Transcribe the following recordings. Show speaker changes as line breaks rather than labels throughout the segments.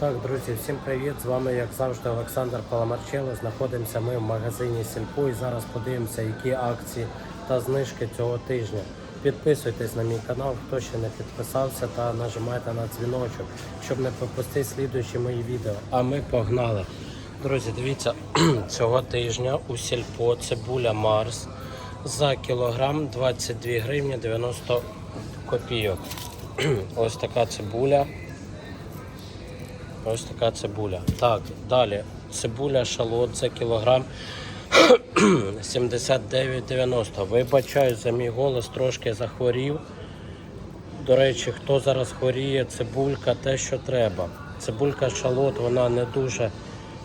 Так, друзі, всім привіт! З вами, як завжди, Олександр Паламарчело. Знаходимося ми в магазині Сільпо і зараз подивимося, які акції та знижки цього тижня. Підписуйтесь на мій канал, хто ще не підписався, та нажимайте на дзвіночок, щоб не пропустити слідуючі мої відео. А ми погнали. Друзі, дивіться, цього тижня у Сільпо цибуля Марс за кілограм 22 гривні 90 копійок. Ось така цибуля. Ось така цибуля. Так, далі. Цибуля шалот за кілограм 79,90. Вибачаю за мій голос, трошки захворів. До речі, хто зараз хворіє, цибулька те, що треба. Цибулька шалот, вона не дуже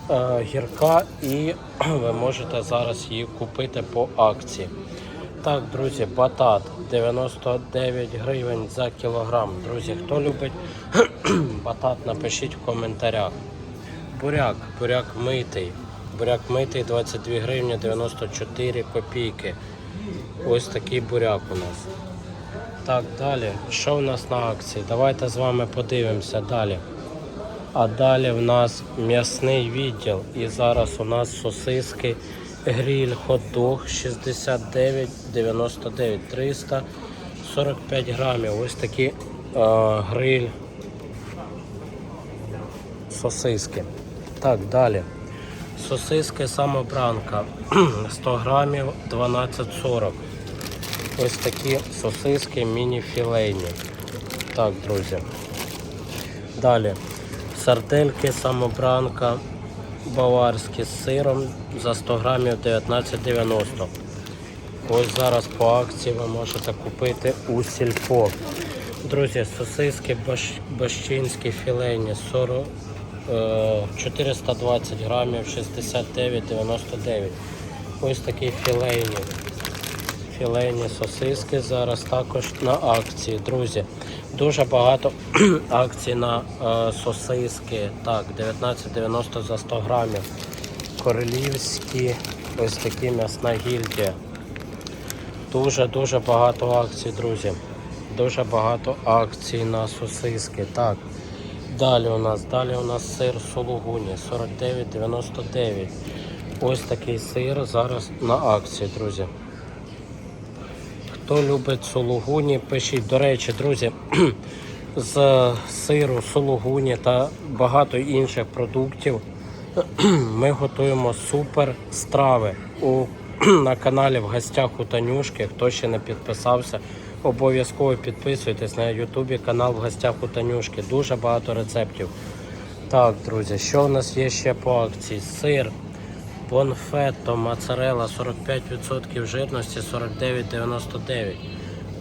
е, гірка і ви можете зараз її купити по акції. Так, друзі, батат 99 гривень за кілограм. Друзі, хто любить батат, напишіть в коментарях. Буряк, буряк митий. Буряк митий 22 гривні 94 копійки. Ось такий буряк у нас. Так, далі. Що в нас на акції? Давайте з вами подивимося далі. А далі в нас м'ясний відділ. І зараз у нас сосиски, гриль, хот-дог 69, 99, 345 грамів. Ось такі е, гриль сосиски. Так, далі. Сосиски самобранка 100 грамів 12,40. Ось такі сосиски міні-філейні. Так, друзі. Далі. Сардельки самобранка баварські з сиром за 100 грамів 19,90. Ось зараз по акції ви можете купити у сільпо. Друзі, сосиски бащинські філейні 40, е, 420 грамів 69,99. Ось такі філейні. Філейні сосиски зараз також на акції. Друзі, дуже багато акцій на е, сосиски. Так, 19,90 за 100 грамів. Королівські, ось такі м'ясна гільдія. Дуже-дуже багато акцій, друзі. Дуже багато акцій на сосиски. Так. Далі у нас, далі у нас сир сулугуні 49,99. Ось такий сир зараз на акції, друзі. Хто любить сулугуні, пишіть. До речі, друзі, з сиру, сулугуні та багато інших продуктів ми готуємо супер страви у, на каналі в гостях у Танюшки. Хто ще не підписався, обов'язково підписуйтесь на Ютубі канал в гостях у Танюшки. Дуже багато рецептів. Так, друзі, що у нас є ще по акції? Сир. Бонфетто, моцарелла 45% жирності 49,99.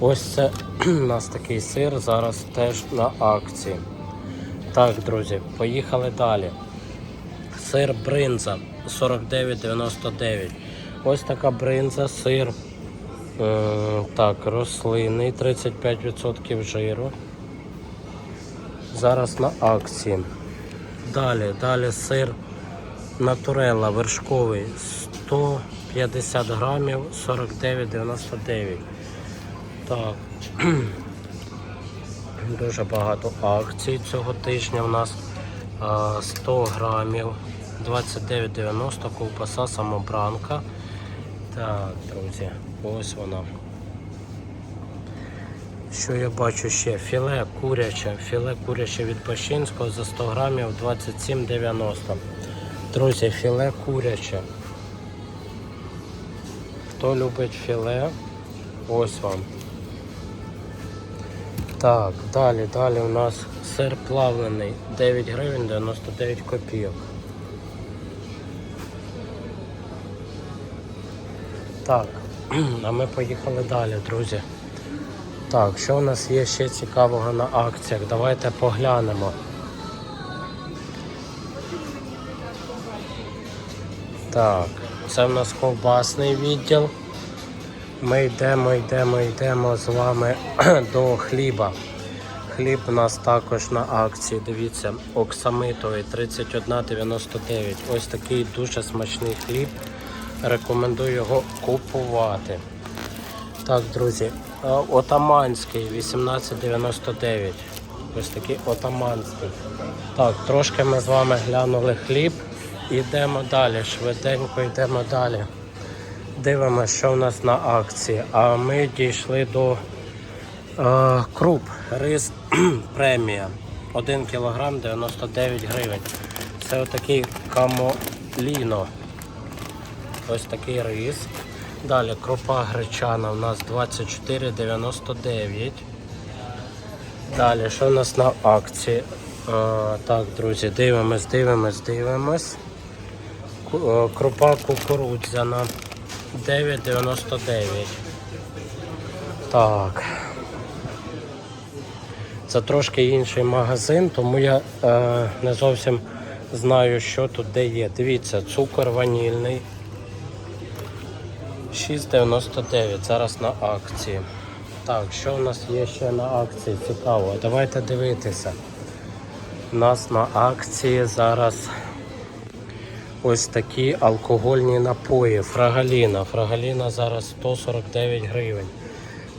Ось це у нас такий сир зараз теж на акції. Так, друзі, поїхали далі. Сир бринза 49,99. Ось така бринза, сир. Е, так, рослинний 35% жиру. Зараз на акції. Далі, далі сир Натурелла вершковий 150 грамів 49,99. Так. Дуже багато акцій цього тижня у нас. 100 грамів 29,90 ковбаса самобранка. Так, друзі, ось вона. Що я бачу ще? Філе куряче, філе куряче від Пащинського за 100 грамів 27,90. Друзі, філе куряче. Хто любить філе, ось вам. Так, далі, далі у нас сир плавлений 9 гривень 99 копійок. Так, а ми поїхали далі, друзі. Так, що у нас є ще цікавого на акціях? Давайте поглянемо. Так, це в нас ковбасний відділ. Ми йдемо, йдемо, йдемо з вами до хліба. Хліб у нас також на акції. Дивіться, оксамитовий 31,99. Ось такий дуже смачний хліб. Рекомендую його купувати. Так, друзі, е, отаманський 18,99. Ось такий отаманський. Так, трошки ми з вами глянули хліб. Йдемо далі, швиденько йдемо далі. Дивимося, що в нас на акції. А ми дійшли до е, круп. Рис премія. 1 кг 99 гривень. Це отакий камоліно. Ось такий рис. Далі крупа гречана у нас 24,99. Далі, що у нас на акції? Е, так, друзі, дивимось, дивимось, дивимось. Е, Крупа кукурудзяна 9,99. Так. Це трошки інший магазин, тому я е, не зовсім знаю, що тут де є. Дивіться, цукор ванільний. 6,99. Зараз на акції. Так, що в нас є ще на акції? Цікаво. Давайте дивитися. У нас на акції зараз ось такі алкогольні напої. Фрагаліна. Фрагаліна зараз 149 гривень.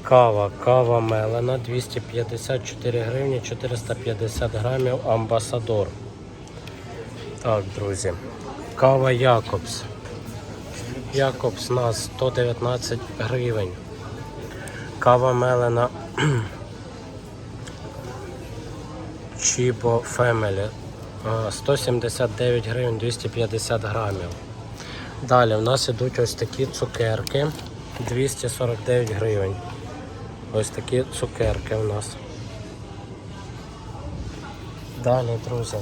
Кава, кава мелена 254 гривні 450 грамів амбасадор. Так, друзі. Кава Якобс. Якобс нас 119 гривень. Кава мелена Чібо Фемелі 179 гривень 250 грамів. Далі в нас ідуть ось такі цукерки 249 гривень. Ось такі цукерки у нас. Далі, друзі.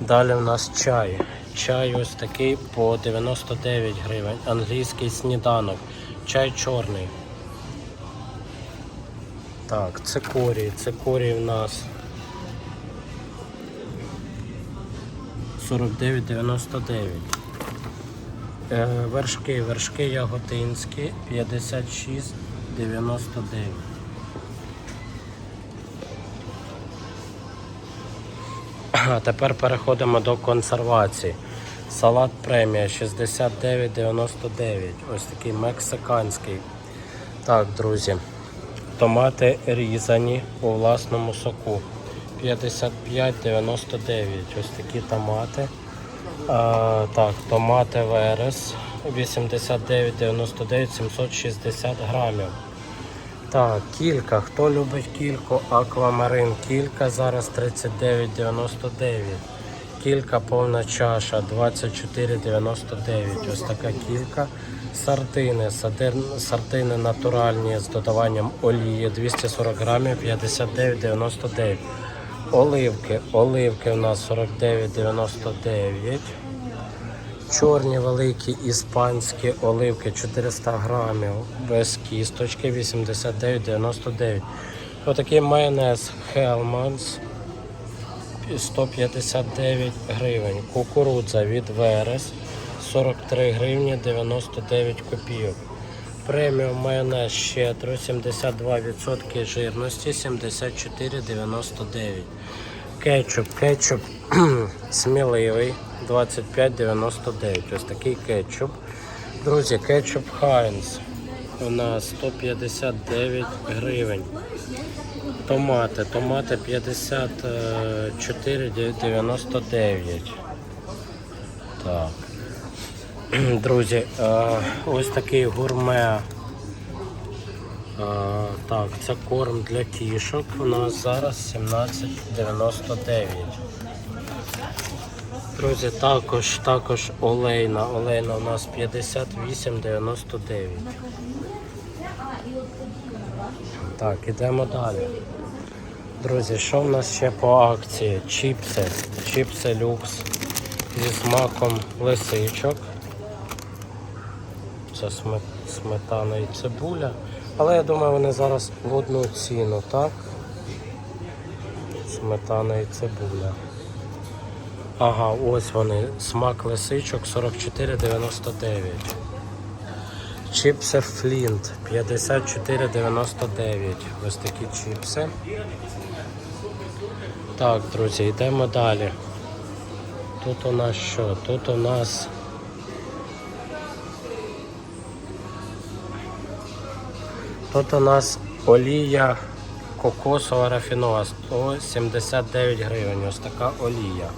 Далі у нас чай. Чай ось такий по 99 гривень. Англійський сніданок. Чай чорний. Так, цикорій. Цикорій у нас 49,99. Е, вершки, вершки яготинські 56,99. А тепер переходимо до консервації. Салат премія 69,99. Ось такий мексиканський. Так, друзі. Томати різані у власному соку. 55,99. Ось такі томати. А, так, томати Верес 89,99 760 грамів. Так, кілька. Хто любить кільку? Аквамарин. Кілька зараз 39,99. Кілька повна чаша 24,99. Ось така кілька. Сардини. Сардин- Сардини натуральні з додаванням олії 240 грамів 59,99. Оливки. Оливки у нас 49,99. Чорні великі іспанські оливки 400 грамів без кісточки 89,99. Отакий майонез Hellmann's 159 гривень. Кукурудза від Верес 43 гривні 99 копійок. Преміум майонез щедро 72% жирності 74,99. Кетчуп, кетчуп сміливий 25,99. Ось такий кетчуп. Друзі, кетчуп Хайнс у нас 159 гривень. Томати, томати 54,99. Так. Друзі, е, ось такий гурме. Е, Так, це корм для кішок. У нас зараз 17,99. Друзі, також, також олейна. Олейна у нас 58,99. Так, ідемо далі. Друзі, що в нас ще по акції? Чіпси. Чіпси люкс зі смаком лисичок. Це сметана і цибуля. Але я думаю, вони зараз в одну ціну, так? Сметана і цибуля. Ага, ось вони. Смак лисичок 44,99. Чіпси Флінт 54,99. Ось такі чіпси. Так, друзі, йдемо далі. Тут у нас що? Тут у нас. Тут у нас олія кокосова рафінова 179 гривень. Ось така олія.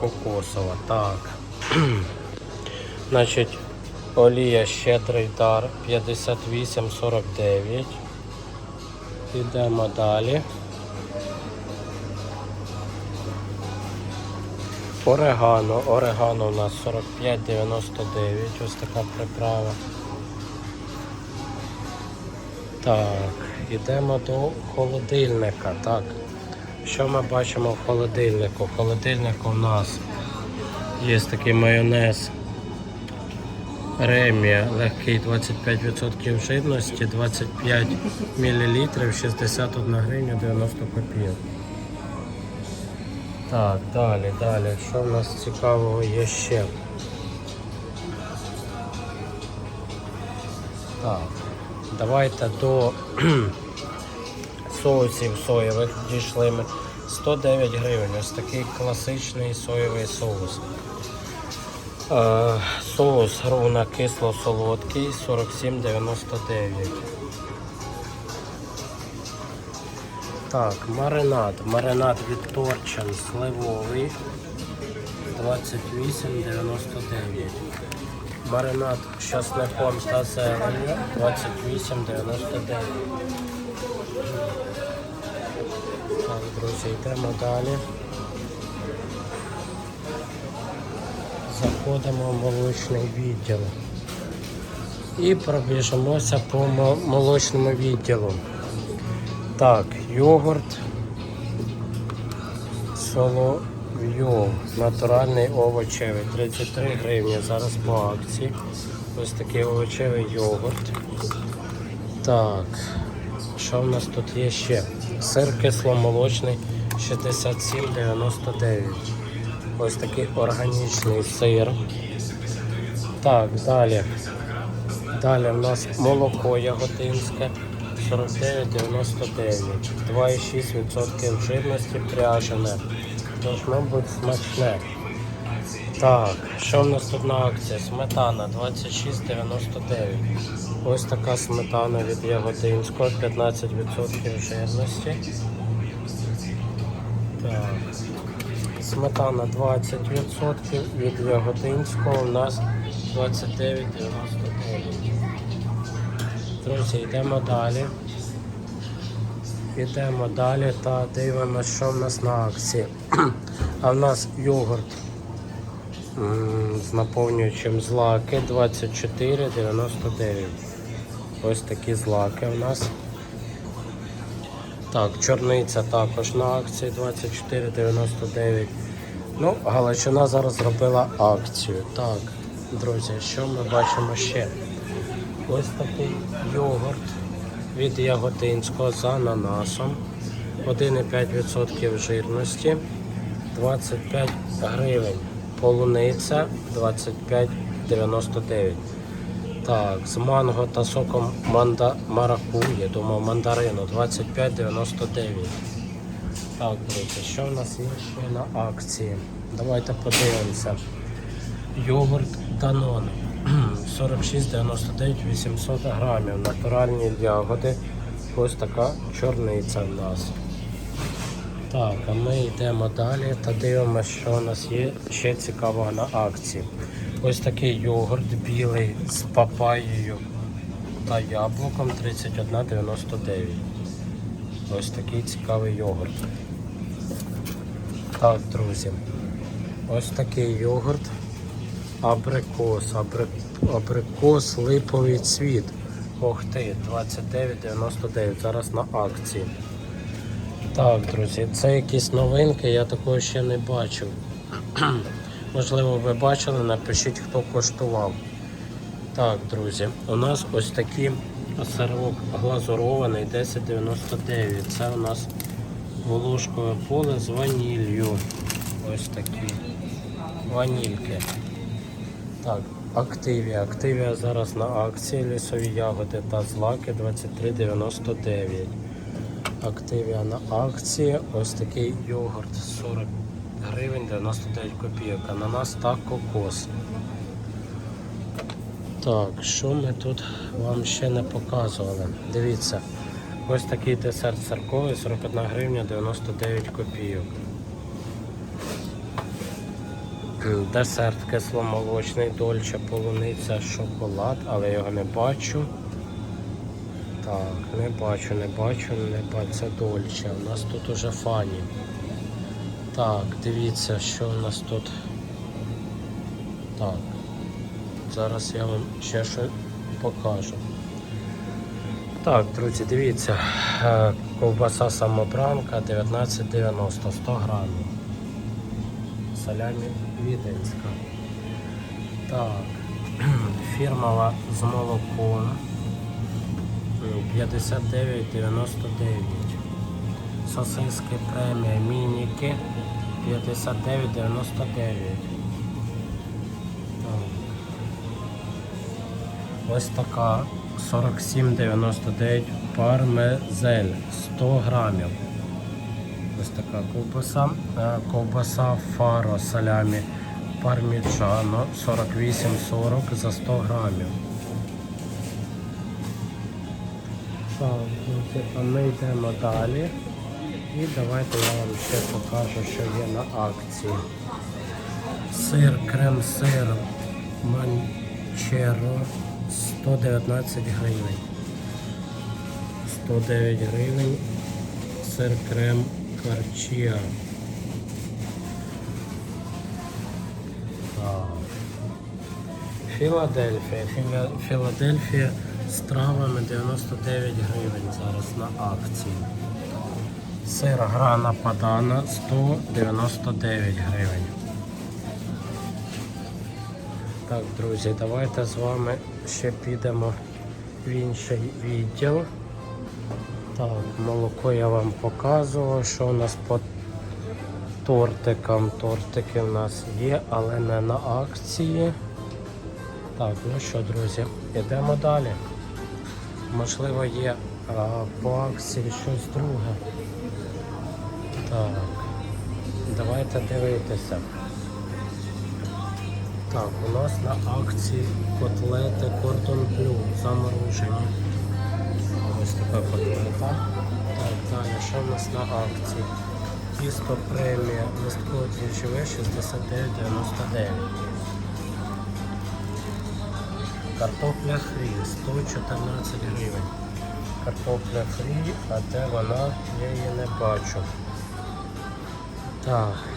Кокосова. Так. Значить, олія щедрий дар 58,49. Ідемо далі. Орегано. Орегано у нас 45,99. Ось така приправа. Так, йдемо до холодильника. Так. Що ми бачимо в холодильнику? В холодильнику у нас є такий майонез Ремія, легкий 25% жирності, 25 мл, 61 гривня 90 копійок. Так, далі, далі. Що в нас цікавого є ще? Так, давайте до соусів соєвих дійшли ми. 109 гривень. Ось такий класичний соєвий соус. Е, соус руна кисло-солодкий 47,99. Так, маринад. Маринад від Торчин сливовий 28,99. Маринад з часником та зеленню 28,99. Так, друзі, йдемо далі. Заходимо в молочний відділ. І пробіжимося по молочному відділу. Так, йогурт Соловйов. Натуральний овочевий. 33 гривні. Зараз по акції. Ось такий овочевий йогурт. Так. Що в нас тут є ще? Сир кисломолочний 67,99. Ось такий органічний сир. Так, далі. Далі в нас молоко яготинське 49,99. 2,6% жирності пряжене. Должно бути смачне. Так, що в нас тут на акції? Сметана 26,99. Ось така сметана від Ягодинського, 15% жирності. Так. Сметана 20% від Ягодинського у нас 29,99. Друзі, йдемо далі. Йдемо далі та дивимося, що в нас на акції. А в нас йогурт з наповнюючим злаки 24,99. Ось такі злаки у нас. Так, чорниця також на акції 24,99. Ну, Галичина зараз зробила акцію. Так, друзі, що ми бачимо ще? Ось такий йогурт від Яготинського з ананасом. 1,5% жирності. 25 гривень. Полуниця 25,99. Так, з манго та соком манда маракує, думав мандарину 25,99. Так, друзі, що в нас є ще на акції? Давайте подивимося. Йогурт Данон 46,99 800 грамів. Натуральні ягоди. Ось така чорниця в нас. Так, а ми йдемо далі та дивимося, що у нас є ще цікавого на акції. Ось такий йогурт білий з папаєю та яблуком 31,99. Ось такий цікавий йогурт. Так, друзі. Ось такий йогурт. Абрикос. Абри... Абрикос липовий цвіт. Ох ти, 29,99. Зараз на акції. Так, друзі, це якісь новинки, я такого ще не бачив. Можливо, ви бачили, напишіть, хто коштував. Так, друзі, у нас ось такий сирок глазурований 10,99. Це у нас волошкове поле з ваніллю. Ось такі ванільки. Так, активія. Активія зараз на акції лісові ягоди та злаки 23,99. Активія на акції. Ось такий йогурт 40 гривень 99 копійок. Ананас та кокос. Так, що ми тут вам ще не показували? Дивіться, Ось такий десерт церковий 41 гривня 99 копійок. Десерт кисломолочний, дольче, полуниця, шоколад, але його не бачу. Так, не бачу, не бачу, не бачу. Це дольче. У нас тут уже фані. Так, дивіться, що у нас тут. Так. Зараз я вам ще що покажу. Так, друзі, дивіться, е, ковбаса самобранка 19,90 100 грамів. Салямі віденська. Так, фірмова з молоком 59,99. Сосиски премія мініки 59,99. Так. Ось така 47,99 пармезель 100 грамів. Ось така ковбаса. Е, Ковбаса фаро салямі парміджано 48,40 за 100 грамів. А ми йдемо далі. І давайте я вам ще покажу, що є на акції. Сир, крем-сир Манчеро 119 гривень. 109 гривень. Сир крем Карчія. Філадельфія. Філадельфія з травами 99 гривень зараз на акції. Сир грана падана 199 гривень. Так, друзі, давайте з вами ще підемо в інший відділ. Так, молоко я вам показував, що у нас по тортикам. Тортики у нас є, але не на акції. Так, ну що, друзі, йдемо далі. Можливо, є а, по акції щось друге. Так, давайте дивитися. Так, у нас на акції котлети Кордон Блю заморожені. Така котлета. Так, далі, що в нас на акції? Тісто премія листкове дріжджове 69,99. Картопля фрі 114 гривень. Картопля фрі, а де вона? Я її не бачу. Так.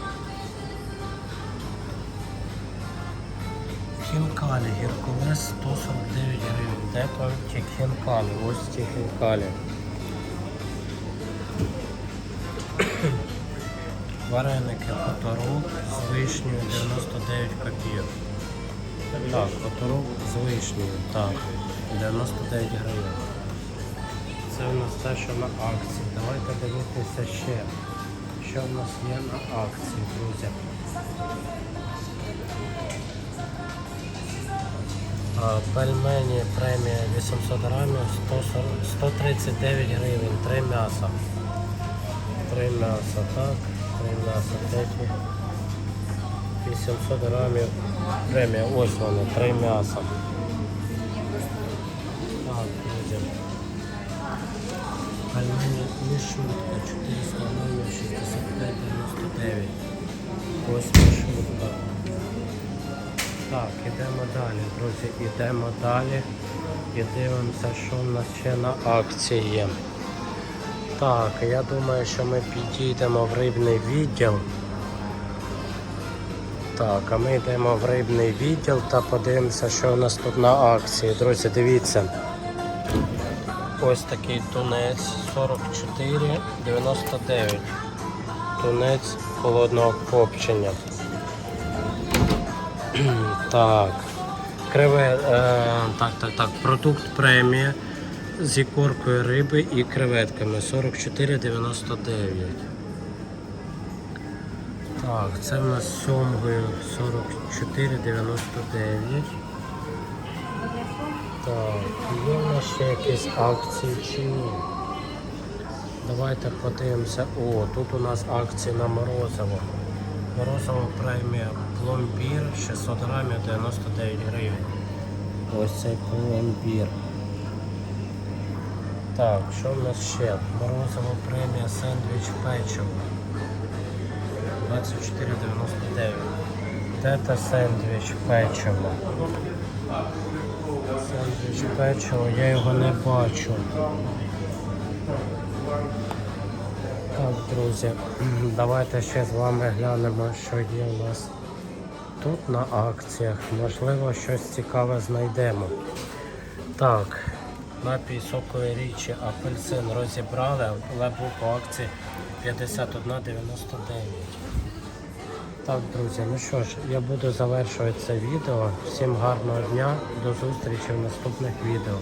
Хінкалі, Геркулес 149 гривень. Де ті хінкалі? Ось ті хінкалі. Вареники хуторок з вишнею 99 копійок. Так, хуторок з вишнею, так, 99 гривень. Це у нас те, що на акції. Давайте дивитися ще, що в нас є на акції, друзі. Пельмені премія 800 грамів 139 гривень, 3 м'яса. 3 м'яса, так, 3 м'яса, 5 800 грамів премія, ось вони, 3 м'яса. Так, друзі. Пельмені мішутка 400 Так, ідемо далі, друзі, ідемо далі і дивимося, що в нас ще на акції є. Так, я думаю, що ми підійдемо в рибний відділ. Так, а ми йдемо в рибний відділ та подивимося, що у нас тут на акції. Друзі, дивіться. Ось такий тунець 44,99. Тунець холодного копчення. Так. Криве, е, так, так, так. Продукт премія з ікоркою риби і креветками 44,99. Так, це в нас сьомгою 44,99. Так, є в нас ще якісь акції чи ні? Давайте подивимося. О, тут у нас акції на морозиво. Морозова премія пломбір 600 грамів 99 гривень. Ось цей пломбір. Так, що в нас ще? Морозова премія сендвіч печиво. 24,99. Тета сендвіч печиво. Сендвіч печиво, я його не бачу. Так, друзі, давайте ще з вами глянемо, що є у нас тут на акціях. Можливо, щось цікаве знайдемо. Так, напій сокової річі апельсин розібрали, але був по акції 51,99. Так, друзі, ну що ж, я буду завершувати це відео. Всім гарного дня, до зустрічі в наступних відео.